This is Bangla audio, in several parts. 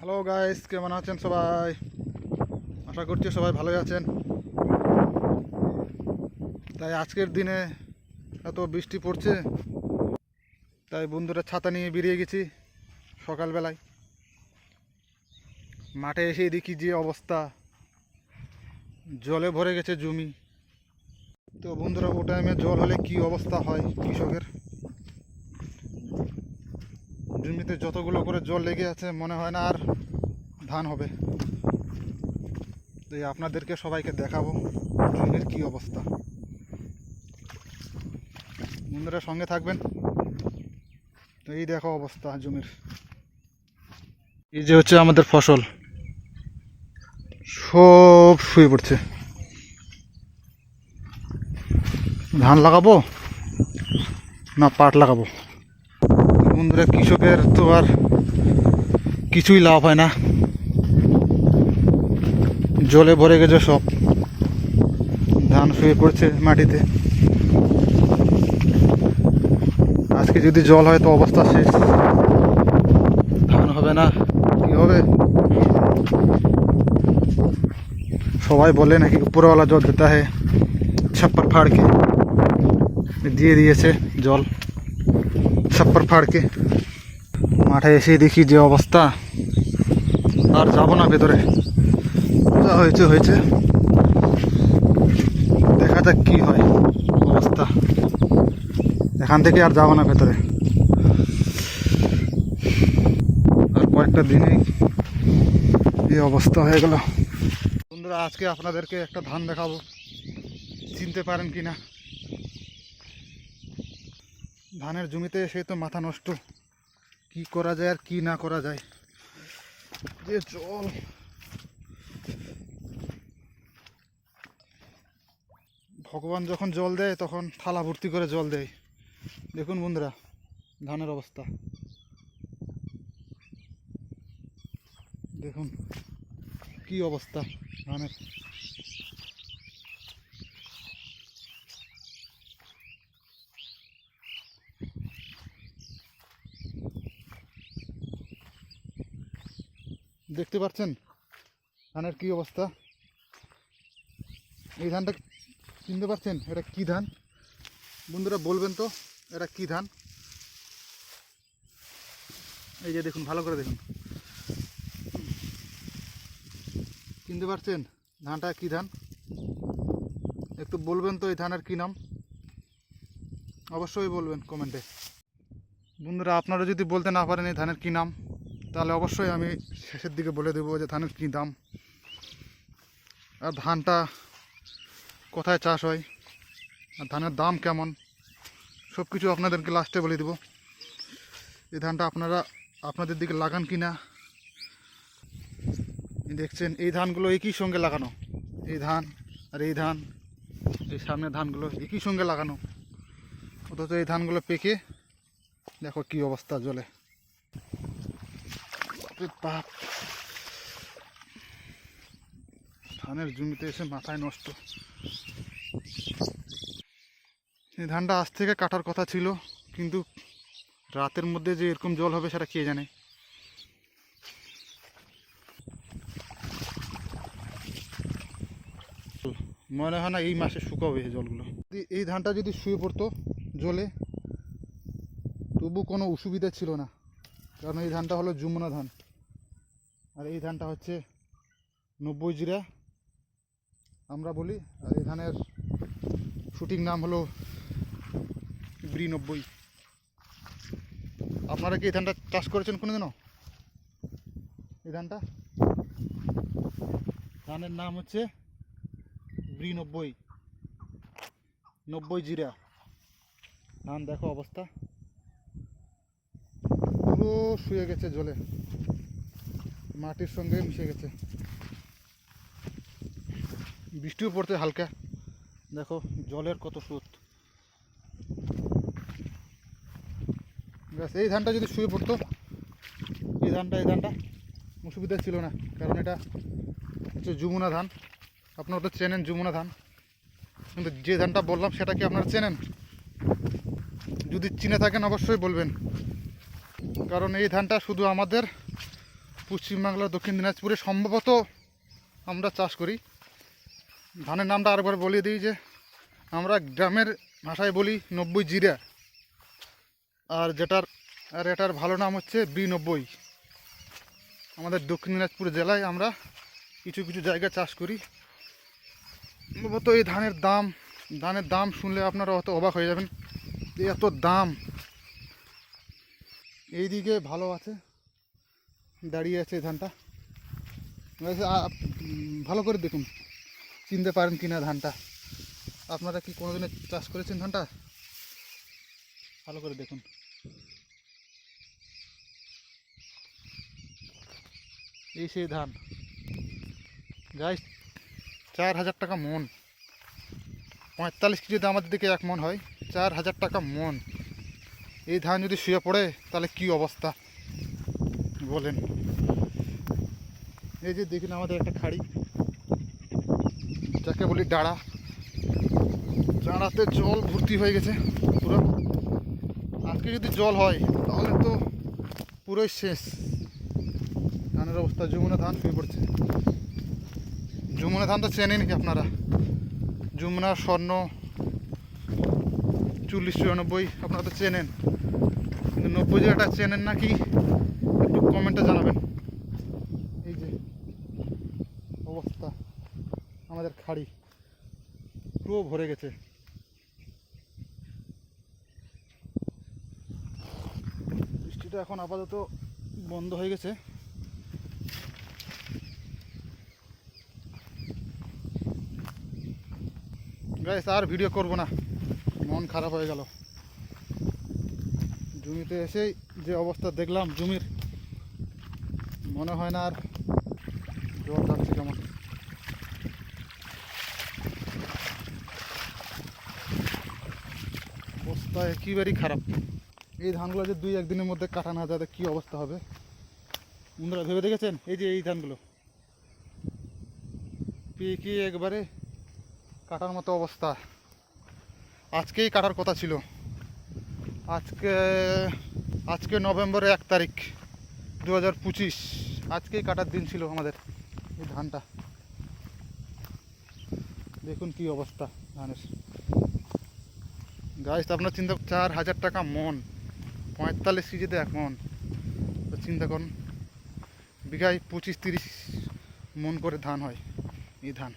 হ্যালো গাইস কেমন আছেন সবাই? আশা করছি সবাই ভালোই আছেন। তাই আজকের দিনে এত বৃষ্টি পড়ছে, তাই বন্ধুরা ছাতা নিয়ে বেরিয়ে গেছি সকালবেলায়। মাঠে এসে দেখি যে অবস্থা। জলে ভরে গেছে জমি। তো বন্ধুরা ও টাইমে জল হলে কি অবস্থা হয় কৃষকের? জমিতে যতগুলো করে জল লেগে আছে, মনে হয় না আর ধান হবে। এই আপনাদেরকে সবাইকে দেখাবো জমির কি অবস্থা। বন্ধুরা, সঙ্গে থাকবেন। তো এই দেখো অবস্থা জমির। এই যে হচ্ছে আমাদের ফসল। সব শুয়ে পড়ছে। ধান লাগাবো না পাট লাগাবো? বন্ধুরা, কৃষকের তো আর কিছুই লাভ হয় না। জলে ভরে গেছে সব। ধান শুয়ে পড়ছে মাটিতে। আজকে যদি জল হয় তো অবস্থা শেষ। ধান হবে না, কি হবে? সবাই বলে নাকি উপরওয়ালা জল দিতে হয়, ছাপ্পর ফাড়কে। দিয়ে দিয়েছে জল। ছাপ্পর ফাড়কে। মাঠে এসে দেখি যে অবস্থা। আর যাব না ভেতরে। যা হয়েছে হয়েছে। দেখা যাক কি হয় অবস্থা। এখান থেকে আর যাব না ভেতরে। আর কয়েকটা দিনেই এই অবস্থা হয়ে গেল। বন্ধুরা, আজকে আপনাদেরকে একটা ধান দেখাবো। চিনতে পারেন কি না ধানের জমিতে এসে তো মাথা নষ্ট। কি করা যায় আর কি না করা যায়? যে জল। ভগবান যখন জল দেয়, তখন থালা ভর্তি করে জল দেয়। দেখুন বন্ধুরা, ধানের অবস্থা। দেখুন, কি অবস্থা ধানের। দেখতে পাচ্ছেন? ধানের কি অবস্থা? এই ধানটা চিনতে পারছেন? এটা কি ধান? বন্ধুরা, বলবেন তো, এটা কি ধান? এই যে দেখুন, ভালো করে দেখুন। চিনতে পারছেন? ধানটা কি ধান? একটু বলবেন তো, এই ধানের কি নাম? অবশ্যই বলবেন কমেন্টে। বন্ধুরা, আপনারা যদি বলতে না পারেন এই ধানের কি নাম? তাহলে অবশ্যই আমি শেষের দিকে বলে দেবো যে ধানের কী দাম। আর ধানটা কোথায় চাষ হয়? আর ধানের দাম কেমন? সব কিছু আপনাদেরকে লাস্টে বলে দেবো। এই ধানটা আপনারা, আপনাদের দিকে লাগান কি না? দেখছেন, এই ধানগুলো একই সঙ্গে লাগানো। এই ধান আর এই ধান, এই সামনের ধানগুলো একই সঙ্গে লাগানো। অথচ এই ধানগুলো পেকে, দেখো কি অবস্থা জলে বাপরে বাপ। ধানের জমিতে এসে মাথায় নষ্ট। এই ধানটা আজ থেকে কাটার কথা ছিল, কিন্তু রাতের মধ্যে যে এরকম জল হবে সেটা কে জানে? মনে হয় না এই মাসে শুকাবে এই জলগুলো। এই ধানটা যদি শুয়ে পড়তো জলে, তবু কোনো অসুবিধা ছিল না, কারণ এই ধানটা হলো যমুনা ধান। আর এই ধানটা হচ্ছে নব্বই জিরা। আমরা বলি, আর এই ধানের শুটিং নাম হলো ব্রি নব্বই। আপনারা কি এই ধানটা চাষ করেছেন কোনোদিনও? এই ধানটা? ধানের নাম হচ্ছে ব্রি নব্বই। নব্বই জিরা। ধান দেখো অবস্থা। পুরো শুয়ে গেছে জলে। মাটির সঙ্গে মিশে গেছে। বৃষ্টিও পড়তে হালকা। দেখো, জলের কত স্রোত। ব্যাস, এই ধানটা যদি শুয়ে পড়তো, এই ধানটা এই ধানটা, অসুবিধা ছিল না। কারণ এটা হচ্ছে যমুনা ধান। আপনারা তো চেনেন যমুনা ধান। কিন্তু যে ধানটা বললাম, সেটা কি আপনারা চেনেন? যদি চিনে থাকেন, অবশ্যই বলবেন। কারণ এই ধানটা শুধু আমাদের পশ্চিমবাংলা, দক্ষিণ দিনাজপুরে সম্ভবত আমরা চাষ করি। ধানের নামটা আরেকবার বলে দিই যে, আমরা গ্রামের ভাষায় বলি নব্বই জিরা। আর যেটার, আর এটার ভালো নাম হচ্ছে বি নব্বই। আমাদের দক্ষিণ দিনাজপুর জেলায় আমরা কিছু কিছু জায়গায় চাষ করি। সম্ভবত এই ধানের দাম ধানের দাম শুনলে আপনারা অত অবাক হয়ে যাবেন, এত দাম। এইদিকে ভালো আছে। দাঁড়িয়ে আছে ধানটা। গাইস, আ- ভালো করে দেখুন চিনতে পারেন কিনা ধানটা। আপনারা কি কোনোদিনে চাষ করেছেন ধানটা? ভালো করে দেখুন। এই সেই ধান। যাই চার হাজার টাকা মন। পঁয়তাল্লিশ কেজিতে আমাদের দিকে এক মন হয় চার হাজার টাকা মন। এই ধান যদি শুয়ে পড়ে তাহলে কি অবস্থা? বলেন। এই যে দেখুন আমাদের একটা খাড়ি। যাকে বলি ডাড়া। ডাড়াতে জল ভর্তি হয়ে গেছে পুরো। আজকে যদি জল হয়, তাহলে তো পুরোই শেষ। ধানের অবস্থা, যমুনা ধান শুয়ে পড়ছে। যমুনা ধান তো চেনেন কি আপনারা। যমুনা, স্বর্ণ, চল্লিশ চুরানব্বই, আপনারা তো চেনেন। কিন্তু নব্বই জায়গাটা চেনেন নাকি? কমেন্টে জানাবেন। এই যে অবস্থা, আমাদের খাড়ি পুরো ভরে গেছে। বৃষ্টিটা এখন আপাতত বন্ধ হয়ে গেছে। গাইস আর ভিডিও করব না। মন খারাপ হয়ে গেল। জমিতে এসেই যে অবস্থা দেখলাম, জমির মনে হয় না আর জল যাচ্ছে কেমন। অবস্থা একেবারেই খারাপ। এই ধানগুলো যে দুই একদিনের মধ্যে কাটা না যাতে কী অবস্থা হবে? বন্ধুরা, ভেবে দেখেছেন? এই যে এই ধানগুলো। পেকে একবারে কাটার মতো অবস্থা। আজকেই কাটার কথা ছিল। আজকে আজকে নভেম্বরের এক তারিখ দু হাজার পঁচিশ। আজকেই কাটার দিন ছিল আমাদের এই ধানটা। দেখুন কি অবস্থা ধানের। গাছ আপনার চিন্তা চার হাজার টাকা মন। পঁয়তাল্লিশ কেজিতে এক মন। চিন্তা করুন, বিঘায় পঁচিশ তিরিশ মন করে ধান হয় এই ধান।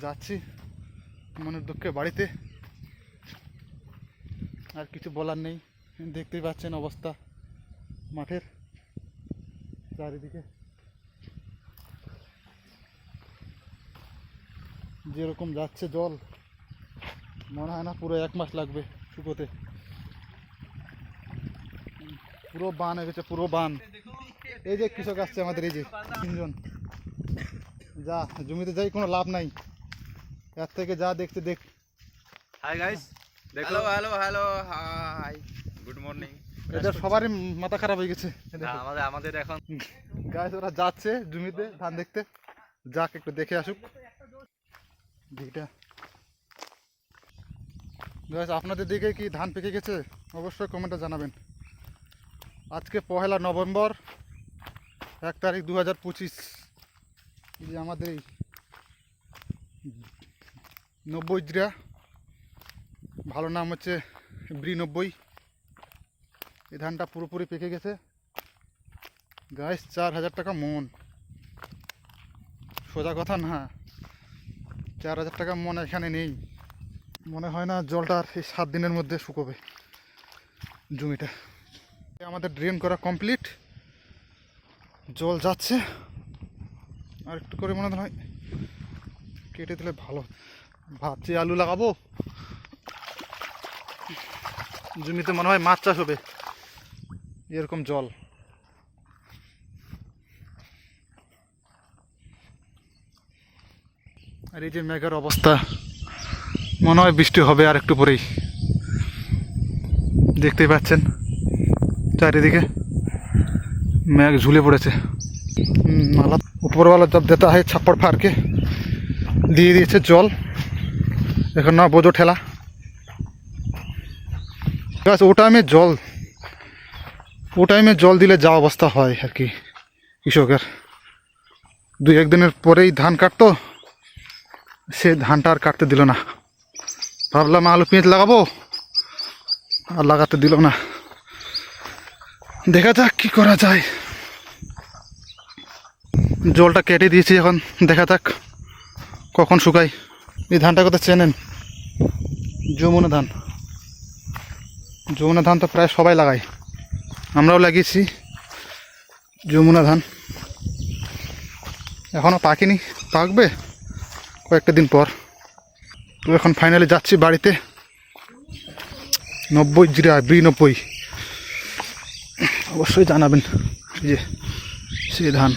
যাচ্ছি মনের দুঃখে বাড়িতে। আর কিছু বলার নেই। দেখতেই পাচ্ছেন অবস্থা। মাঠের চারিদিকে। যেরকম যাচ্ছে জল মনে হয় না পুরো এক মাস লাগবে শুকোতে। পুরো বান হয়ে গেছে পুরো বান। এই যে কৃষক আসছে আমাদের এই যে তিনজন। যা জমিতে যাই কোনো লাভ নাই। এর থেকে যা দেখতে দেখ। Hi guys hello hello hello hi good morning এদের সবারই মাথা খারাপ হয়ে গেছে। আমাদের আমাদের এখন গাছ ওরা যাচ্ছে জমিতে ধান দেখতে। যাক একটু দেখে আসুক। দিকটা গাছ আপনাদের দিকে কি ধান পেকে গেছে? অবশ্যই কমেন্টে জানাবেন। আজকে পহেলা নভেম্বর এক তারিখ দু হাজার পঁচিশ। এই যে আমাদের এই নব্বই জিরা ভালো নাম হচ্ছে ব্রি নব্বই। এই ধানটা পুরোপুরি পেকে গেছে। গাইস চার হাজার টাকা মন। সোজা কথা না। চার হাজার টাকা মন এখানে নেই। মনে হয় না জলটা আর এই সাত দিনের মধ্যে শুকোবে জমিটা। আমাদের ড্রেন করা কমপ্লিট জল যাচ্ছে। আর একটু করে মনে হয় কেটে দিলে ভালো। ভাবছি আলু লাগাবো। জমিতে মনে হয় মাছ চাষ হবে। এরকম জল। আর এই যে মেঘের অবস্থা, মনে হয় বৃষ্টি হবে আর একটু পরেই। দেখতেই পাচ্ছেন চারিদিকে মেঘ ঝুলে পড়েছে। নালা উপরওয়ালা জব দেতা হয় ছাপ্পড় ফাড়কে দিয়ে দিয়েছে জল। এখন না বোঝো ঠেলা। গাছ ওটা আমি জল ও টাইমে জল দিলে যা অবস্থা হয় আর কি, কৃষকের। দুই একদিনের পরেই ধান কাটতো, সে ধানটা আর কাটতে দিল না। ভাবলাম আলু পেঁয়াজ লাগাবো, আর লাগাতে দিল না। দেখা যাক কি করা যায়। জলটা কেটে দিয়েছি এখন, দেখা যাক কখন শুকায় এই ধানটা কথা চেনেন? যমুনা ধান। যমুনা ধান তো প্রায় সবাই লাগায়। আমরাও লাগিয়েছি যমুনা ধান। এখনও পাকেনি। পাকবে কয়েকটা দিন পর। তো এখন ফাইনালি যাচ্ছি বাড়িতে। নব্বই জিরা বিরানব্বই। অবশ্যই জানাবেন যে সেই ধান।